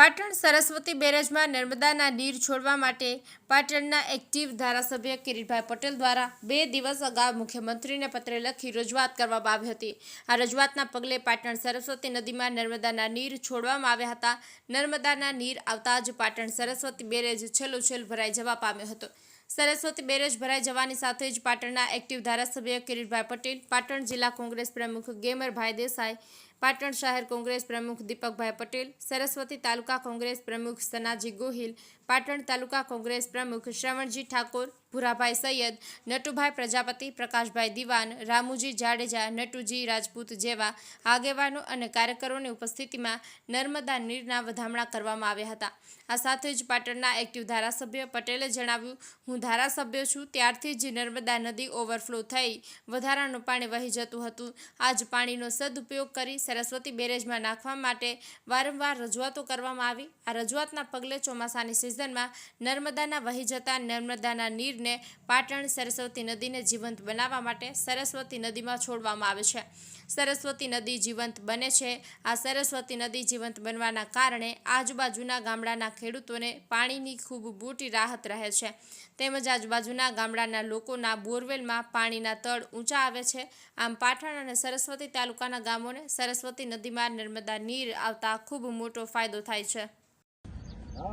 પાટણ સરસ્વતી બેરેજમાં નર્મદાના નીર છોડવા માટે પાટણના એક્ટિવ ધારાસભ્ય કિરીટભાઈ પટેલ દ્વારા બે દિવસ અગાઉ મુખ્યમંત્રીને પત્ર લખી રજૂઆત કરવામાં આવી હતી. આ રજૂઆતના પગલે પાટણ સરસ્વતી નદીમાં નર્મદાના નીર છોડવામાં આવ્યા હતા. નર્મદાના નીર આવતા જ પાટણ સરસ્વતી બેરેજ છેલ્લોછેલ ભરાઈ જવા પામ્યો હતો. સરસ્વતી બેરેજ ભરાઈ જવાની સાથે જ પાટણના એક્ટિવ ધારાસભ્ય કિરીટભાઈ પટેલ, પાટણ જિલ્લા કોંગ્રેસ પ્રમુખ ગેમરભાઈ દેસાઈ પાટણ શહેર કોંગ્રેસ પ્રમુખ દીપકભાઈ પટેલ, સરસ્વતી તાલુકા કોંગ્રેસ પ્રમુખ સનાજી ગોહિલ, પાટણ તાલુકા કોંગ્રેસ પ્રમુખ શ્રવણજી ઠાકોર ભુરાભાઈ સૈયદ, નટુભાઈ પ્રજાપતિ, પ્રકાશભાઈ દિવાન, રામુજી જાડેજા, નટુજી રાજપૂત જેવા આગેવાનો અને કાર્યકરોની ઉપસ્થિતિમાં નર્મદા નીરના વધામણા કરવામાં આવ્યા હતા. આ સાથે જ પાટણના એક્ટિવ ધારાસભ્ય પટેલે જણાવ્યું, હું ધારાસભ્ય છું, ત્યારથી જ નર્મદા નદી ઓવરફ્લો થઈ વધારાનું પાણી વહી જતું હતું. આજ પાણીનો સદુપયોગ કરી સરસ્વતી બેરેજમાં નાખવા માટે વારંવાર રજૂઆતો કરવામાં આવી. આ રજૂઆતના પગલે ચોમાસાની સિઝનમાં નર્મદાના વહી જતા નર્મદાના નીરને પાટણ સરસ્વતી નદીને જીવંત બનાવવા માટે સરસ્વતી નદીમાં છોડવામાં આવે છે. સરસ્વતી નદી જીવંત બને છે. આ સરસ્વતી નદી જીવંત બનવાના કારણે આજુબાજુના ગામડાના ખેડૂતોને પાણીની ખૂબ મોટી રાહત રહે છે. તેમજ આજુબાજુના ગામડાના લોકોના બોરવેલમાં પાણીના તળ ઊંચા આવે છે. આમ પાટણ અને સરસ્વતી તાલુકાના ગામોને સરસ્વતી નદીમાં નર્મદા નીર આવતા ખૂબ મોટો ફાયદો થાય છે.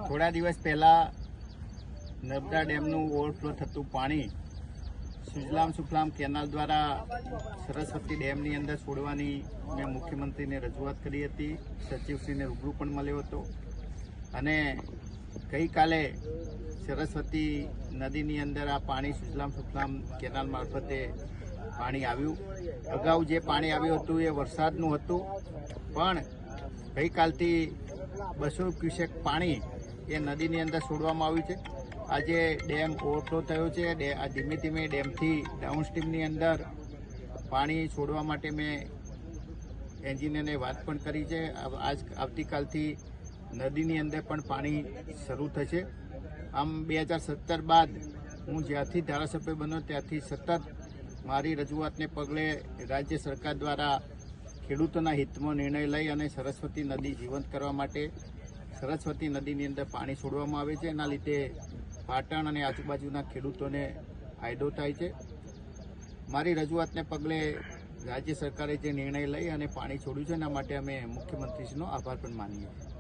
થોડા દિવસ પહેલા નર્મદા ડેમનું ઓવરફ્લો થતું પાણી સુજલામ સુફલામ કેનાલ દ્વારા સરસ્વતી ડેમની અંદર છોડવાની મેં મુખ્યમંત્રીને રજૂઆત કરી હતી, સચિવશ્રીને રૂબરૂ પણ મળ્યો હતો. અને ગઈકાલે સરસ્વતી નદીની અંદર આ પાણી સુજલામ સુફલામ કેનાલ મારફતે પાણી આવ્યું. અગાઉ જે પાણી આવ્યું હતું એ વરસાદનું હતું, પણ ગઈકાલથી બસો ક્યુસેક પાણી એ નદીની અંદર છોડવામાં આવ્યું છે. આજે ડેમ ઓવરફ્લો થયો છે. આ ધીમે ધીમે ડેમથી ડાઉનસ્ટ્રીમની અંદર પાણી છોડવા માટે મેં એન્જિનિયરને વાત પણ કરી છે. આજ આવતીકાલથી નદીની અંદર પણ પાણી શરૂ થશે. આમ બે હજાર સત્તર બાદ હું જ્યાંથી ધારાસભ્ય બન્યો ત્યાંથી સતત મારી રજૂઆતને પગલે રાજ્ય સરકાર દ્વારા ખેડૂતોના હિતમાં નિર્ણય લઈ અને સરસ્વતી નદી જીવંત કરવા માટે સરસ્વતી નદીની અંદર પાણી છોડવામાં આવે છે. એના લીધે પાટણ અને આજુબાજુના ખેડૂતોને ફાયદો થાય છે. મારી રજૂઆતને પગલે રાજ્ય સરકારે જે નિર્ણય લઈ અને પાણી છોડ્યું છે, એના માટે અમે મુખ્યમંત્રીશ્રીનો આભાર પણ માનીએ છીએ.